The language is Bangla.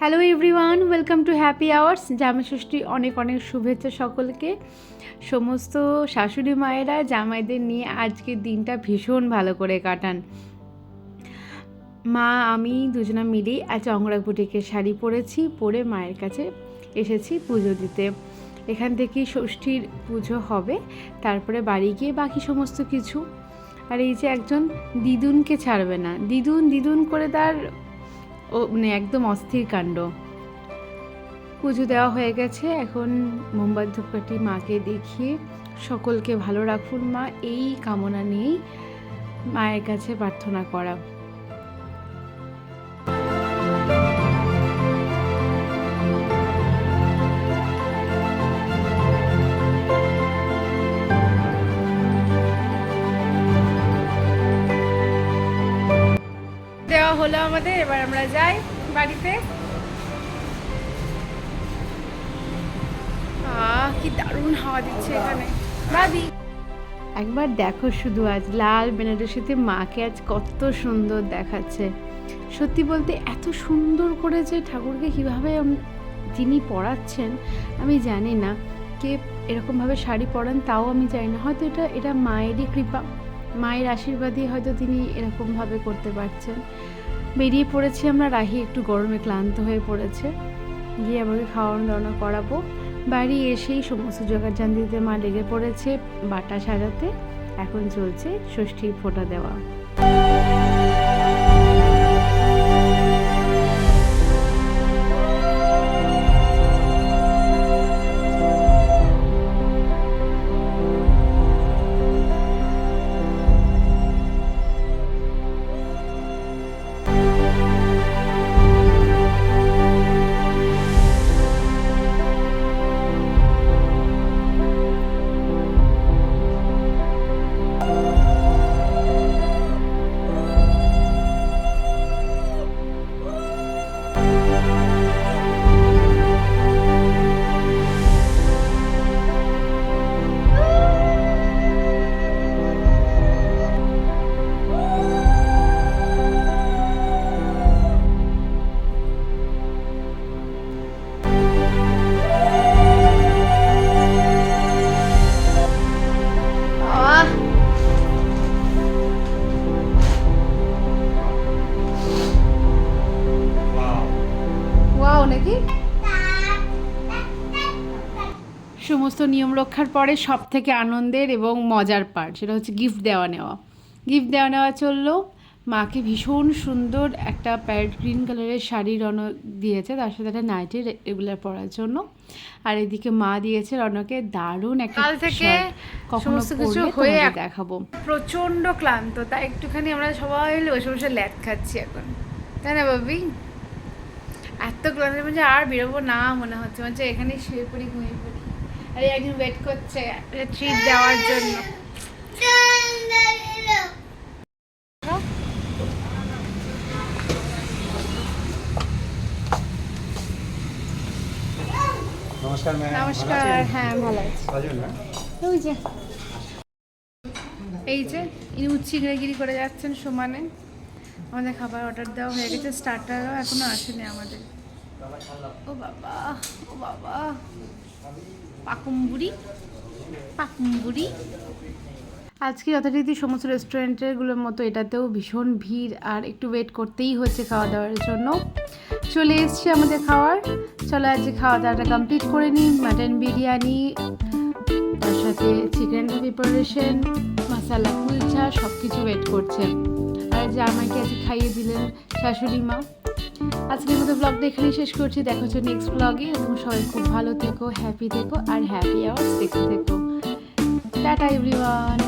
Hello everyone welcome to happy hours Jamai Shashthi অনেক অনেক শুভেচ্ছা সকলকে। সমস্ত শাশুড়ি মায়েরা জামাইদের নিয়ে আজকের দিনটা ভীষণ ভালো করে কাটান। মা, আমি দুজনা মিলেই আজ অঙ্গরা বুটিকে শাড়ি পরেছি, পরে মায়ের কাছে এসেছি পুজো দিতে। এখান থেকেই ষষ্ঠীর পুজো হবে, তারপরে বাড়ি গিয়ে বাকি সমস্ত কিছু। আর এই যে একজন দিদুনকে ছাড়বে না। দিদুন দিদুন করে তার ও মানে একদম অস্থির কাণ্ড। পুজো দেওয়া হয়ে গেছে, এখন মোমবাতি ধূপকাঠি মাকে দেখিয়ে সকলকে ভালো রাখুন মা, এই কামনা নিয়েই মায়ের কাছে প্রার্থনা করা। হলো আমাদের। এবার আমরা যাই বাড়িতে। কি দারুণ হাওয়া দিচ্ছে এখানে। দাদি একবার দেখো শুধু আজ লাল বেনারসিতে মাকে আজ কত সুন্দর দেখাচ্ছে। সত্যি বলতে এত সুন্দর করে যে ঠাকুরকে কীভাবে যিনি পড়াচ্ছেন আমি জানি না। কে এরকমভাবে শাড়ি পরান তাও আমি জানি না। হয়তো এটা এটা মায়েরই কৃপা। মায়ের আশীর্বাদই হয়তো তিনি এরকমভাবে করতে পারছেন। বেরিয়ে পড়েছি আমরা, রাহি একটু গরমে ক্লান্ত হয়ে পড়েছে। গিয়ে আমাকে খাওয়ানো দাওয়ানো করাবো। বাড়ি এসেই সমস্ত জোগাড় দিতে মা লেগে পড়েছে বাটা সাজাতে। এখন চলছে ষষ্ঠীর ফোঁটা দেওয়া। সমস্ত নিয়ম রক্ষার পরে সব থেকে আনন্দের এবং মজার পার্ট সেটা হচ্ছে গিফট দেওয়া নেওয়া। গিফট দেওয়া নেওয়া চলল। মাকে ভীষণ সুন্দর একটা প্যারেট গ্রিন কালারের শাড়ি রণ দিয়েছে তার সাথে একটা নাইটি রেগুলার পরার জন্য। আর এদিকে মা দিয়েছে রনকে দারুণ একটা কাল থেকে কখনো কিছু হয়ে দেখাবো। প্রচণ্ড ক্লান্ত তাই একটুখানি আমরা সবাই বসে বসে ল্যাদ খাচ্ছি এখন। তাই না বাবি এত ক্লান্ত মধ্যে আর বেরোবো না মনে হচ্ছে। মনে এখানে শুয়ে পড়ি ঘুমিয়ে পড়ি। আর এই একজন ওয়েট করছে ট্রিট দেওয়ার জন্য। নমস্কার নমস্কার হ্যাঁ ভালো আছি। ওই যে। এই যে ইনি উচ্ছি গিরি করে যাচ্ছেন সমানে। আমাদের খাবার অর্ডার দেওয়া হয়ে গেছে স্টার্টারও এখনও আসেনি আমাদের। ও বাবা ও বাবা। পাকুম্বুরি পাকুম্বুরি আজকে যথারীতি সমস্ত রেস্টুরেন্টেরগুলোর মতো এটাতেও ভীষণ ভিড় আর একটু ওয়েট করতেই হচ্ছে খাওয়া দাওয়ার জন্য। চলে এসছি আমাদের খাওয়ার। চলো আজকে খাওয়া দাওয়াটা কমপ্লিট করে নিই। মাটন বিরিয়ানি, তার সাথে চিকেন প্রিপারেশন মশালা কুলচা সব কিছু ওয়েট করছে। আর যে আমাকে আজকে খাইয়ে দিলেন শাশুড়ি মা। আজকের মতো ব্লগ এখানেই শেষ করছি। দেখো হচ্ছে নেক্সট ব্লগে এবং সবাই খুব ভালো থেকো হ্যাপি থেকো, আর হ্যাপি আওয়ার্স দেখতে থেকো। Tata everyone